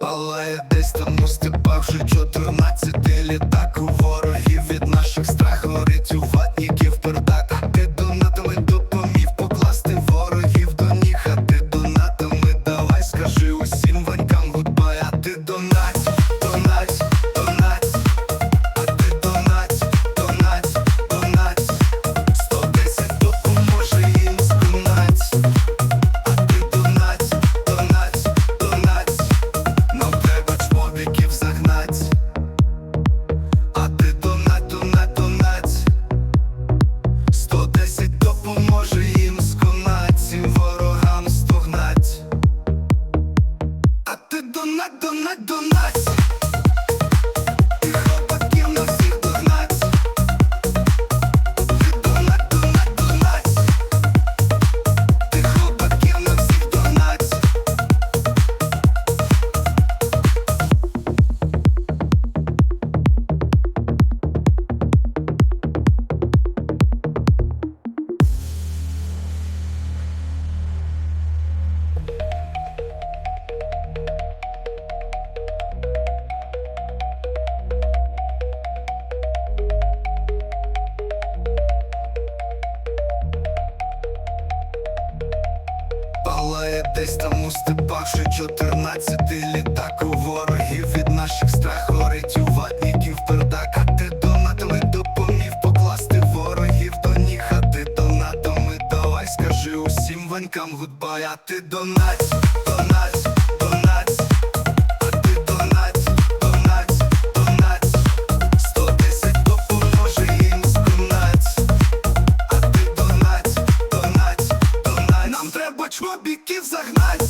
Палає десь там у степах вже 14 донать, донать, донать Палає десь там у степах що 14 літак. У ворогів від наших страх горить у ватників пердак. А ти донатами допомів покласти ворогів до ніг. А ти донатами давай скажи усім ванькам гудбай. А ти донать, донать, біків загнать.